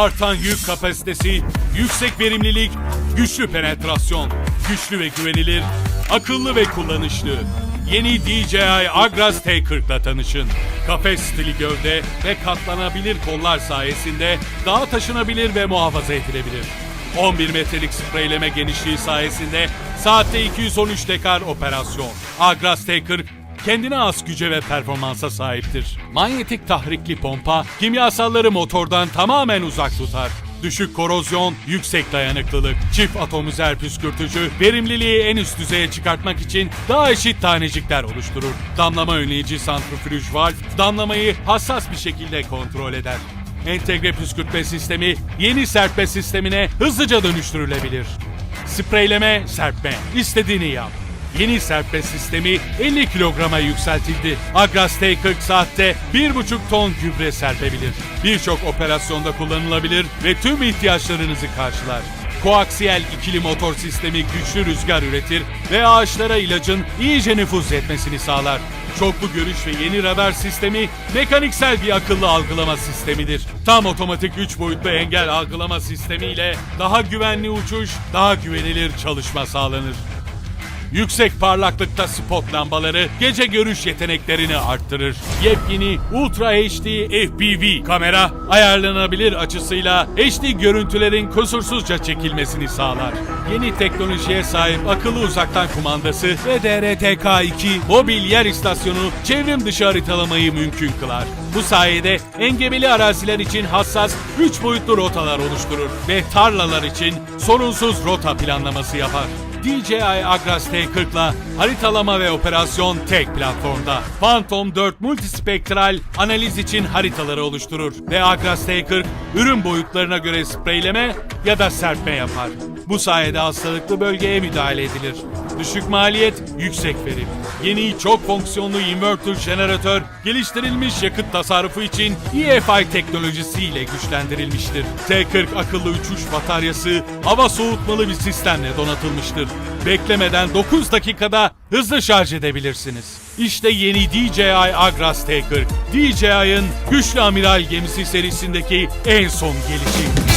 Artan yük kapasitesi, yüksek verimlilik, güçlü penetrasyon, güçlü ve güvenilir, akıllı ve kullanışlı. Yeni DJI Agras T40'la tanışın. Kafes stili gövde ve katlanabilir kollar sayesinde daha taşınabilir ve muhafaza edilebilir. 11 metrelik spreyleme genişliği sayesinde saatte 213 dekar operasyon. Agras T40 kendine az güce ve performansa sahiptir. Manyetik tahrikli pompa kimyasalları motordan tamamen uzak tutar. Düşük korozyon, yüksek dayanıklılık, çift atomizer püskürtücü, verimliliği en üst düzeye çıkartmak için daha eşit tanecikler oluşturur. Damlama önleyici santrifüj valv, damlamayı hassas bir şekilde kontrol eder. Entegre püskürtme sistemi yeni serpme sistemine hızlıca dönüştürülebilir. Spreyleme, serpme. İstediğini yap. Yeni serpme sistemi 50 kilograma yükseltildi. Agras T40 saatte 1,5 ton gübre serpebilir. Birçok operasyonda kullanılabilir ve tüm ihtiyaçlarınızı karşılar. Koaksiyel ikili motor sistemi güçlü rüzgar üretir ve ağaçlara ilacın iyice nüfuz etmesini sağlar. Çoklu görüş ve yeni radar sistemi mekaniksel bir akıllı algılama sistemidir. Tam otomatik 3 boyutlu engel algılama sistemiyle daha güvenli uçuş, daha güvenilir çalışma sağlanır. Yüksek parlaklıkta spot lambaları gece görüş yeteneklerini arttırır. Yepyeni Ultra HD FPV kamera ayarlanabilir açısıyla HD görüntülerin kusursuzca çekilmesini sağlar. Yeni teknolojiye sahip akıllı uzaktan kumandası ve DRTK2 mobil yer istasyonu çevrim dışı haritalamayı mümkün kılar. Bu sayede engebeli araziler için hassas 3 boyutlu rotalar oluşturur ve tarlalar için sorunsuz rota planlaması yapar. DJI Agras T40'la haritalama ve operasyon tek platformda. Phantom 4 multispektral analiz için haritaları oluşturur ve Agras T40 ürün boyutlarına göre spreyleme ya da serpme yapar. Bu sayede hastalıklı bölgeye müdahale edilir. Düşük maliyet, yüksek verim. Yeni çok fonksiyonlu inverter jeneratör geliştirilmiş yakıt tasarrufu için EFI teknolojisiyle güçlendirilmiştir. T40 akıllı uçuş bataryası hava soğutmalı bir sistemle donatılmıştır. Beklemeden 9 dakikada hızlı şarj edebilirsiniz. İşte yeni DJI Agras T40. DJI'ın güçlü amiral gemisi serisindeki en son gelişi.